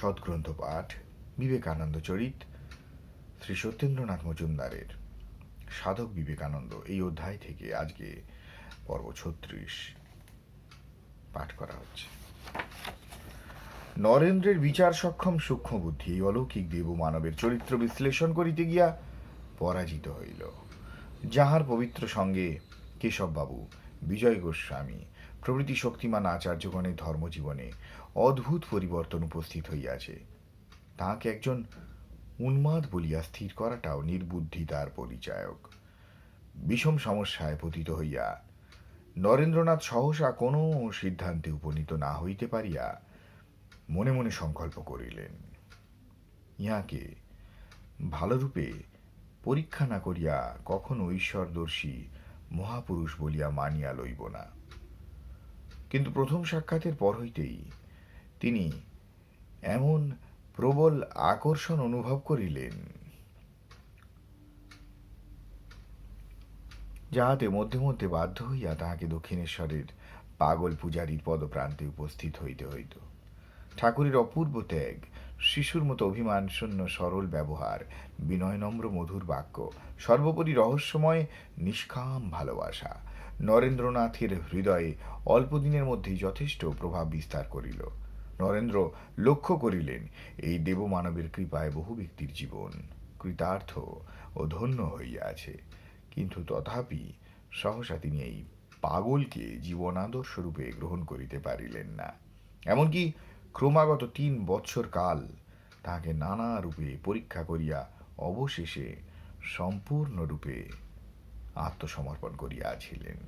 সৎগ্রন্থ পাঠ, বিবেকানন্দ চরিত, শ্রী সত্যেন্দ্রনাথ মজুমদারের। সাধক বিবেকানন্দ, এই অধ্যায় থেকে আজকে পর্ব ছত্রিশ পাঠ করা হচ্ছে। নরেন্দ্রের বিচার সক্ষম সূক্ষ্ম বুদ্ধি এই অলৌকিক দেব মানবের চরিত্র বিশ্লেষণ করিতে গিয়া পরাজিত হইল। যাহার পবিত্র সঙ্গে কেশববাবু, বিজয় গোস্বামী প্রভৃতি শক্তিমান আচার্যগণের ধর্মজীবনে অদ্ভুত পরিবর্তন উপস্থিত হইয়াছে। তাহাকে একজন উন্মাদ বলিয়া স্থির করাটাও নির্বুদ্ধিতার পরিচায়ক। বিষম সমস্যায় পতিত হইয়া নরেন্দ্রনাথ সহসা কোনো সিদ্ধান্তে উপনীত না হইতে পারিয়া মনে মনে সংকল্প করিলেন। ইহাকে ভালোরূপে পরীক্ষা না করিয়া কখনো ঈশ্বরদর্শী মহাপুরুষ বলিয়া মানিয়া লইব না। কিন্তু প্রথম সাক্ষাতের পর হইতেই তিনি এমন প্রবল আকর্ষণ অনুভব করিলেন, যাহাতে মধ্যে মধ্যে বাধ্য হইয়া তাহাকে দক্ষিণেশ্বরের পাগল পূজারীর পদপ্রান্তে উপস্থিত হইতে হইত। ঠাকুরের অপূর্ব ত্যাগ, শিশুর মতো অভিমান শূন্য সরল ব্যবহার, বিনয়নম্র মধুর বাক্য, সর্বোপরি রহস্যময়, নিষ্কাম ভালোবাসা নরেন্দ্রনাথের হৃদয়ে অল্প দিনের মধ্যেই যথেষ্ট প্রভাব বিস্তার করিল। নরেন্দ্র লক্ষ্য করিলেন, এই দেবমানবের কৃপায় বহু ব্যক্তির জীবন কৃতার্থ ও ধন্য হইয়াছে কিন্তু তথাপি সহসা তিনি এই পাগলকে জীবনাদর্শ রূপে গ্রহণ করিতে পারিলেন না। এমনকি ক্রমাগত তিন বৎসর কাল তাহাকে নানা রূপে পরীক্ষা করিয়া অবশেষে সম্পূর্ণরূপে আত্মসমর্পণ করিয়াছিলেন